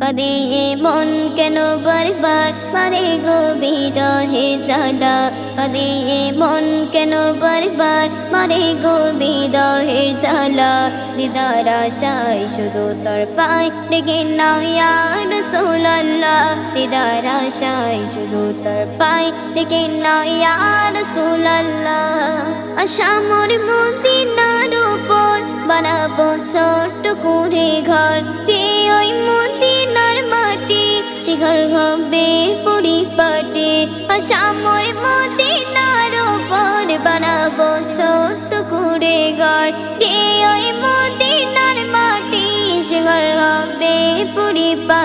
কদে মন কেন বারবার মারে গভীর হে জালা কদে মন কেন বারবার মারে গভীর হে জালা দিদার আশায় শুধু তোর পায় ডেকে নাও ইয়ার সোলাল্লাহ দিদার আশায় শুধু তোর পায় ডেকে নাও ইয়ার আশা মোর মদিনার উপর বানাবো ছোট্ট করে ঘর দিয়ে ওই শিখর হবে পরিপাটে আশা মোর মদিনার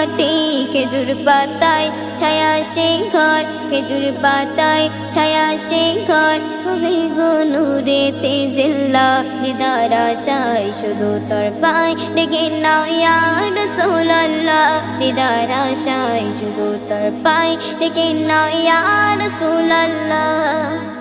পরিপাটি খেজুর পাতায় ছায়া সে ঘর খেজুর পাতায় ছায়া সে ঘর হবে গনুরে তেজিল্লা, দিদার আশায় শুধু তোর পায় ডেকে নাও ইয়ার সোলাল্লাহ দিদার আশায় শুধু তোর পায় ডেকে নাও ইয়ার সোলাল্লাহ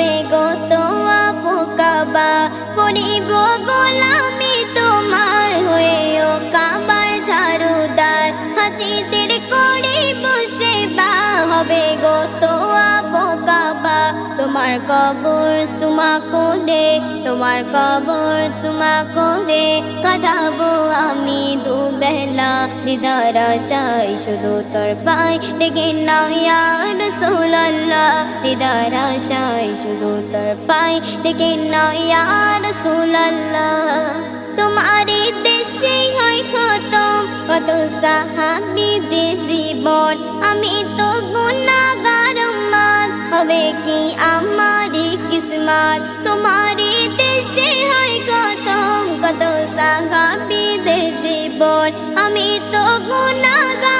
হবে গো তোয়া পোকাবা করিব গোলামি তোমার হয়েও কাবার ঝাড়ুদার। হাজিদের করিব সেবা হবে গো তোয়া পোকাবা তোমার কবর চুমা করে তোমার কবর চুমা কাটাবো আমি দুবেলা। দিদার আশায় শুধু তোর পাই ডেকে নাও ইয়ার সোলাল্লাহ। দিদার আশায় শুধু তোর পাই ডেকে নাও ইয়ার সোলাল্লাহ। তোমারই দেশে হয় খতম, কত সাহাবিদের জীবন। আমি তো গুণাগার মান, হবে কি আমারই কিসমত? তোমারই আমি তো গুণাগার।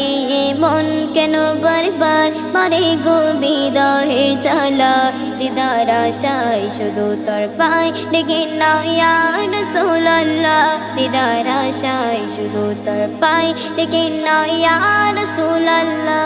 মন কেন বারবার মারে গো হে সালা দিদার আশায় শুধু তোর পায় ডেকে নাও সোলাল্লা সোলাল্লাহ। দিদার আশায় শুধু তোর পায় ডেকে নাও সোলাল্লা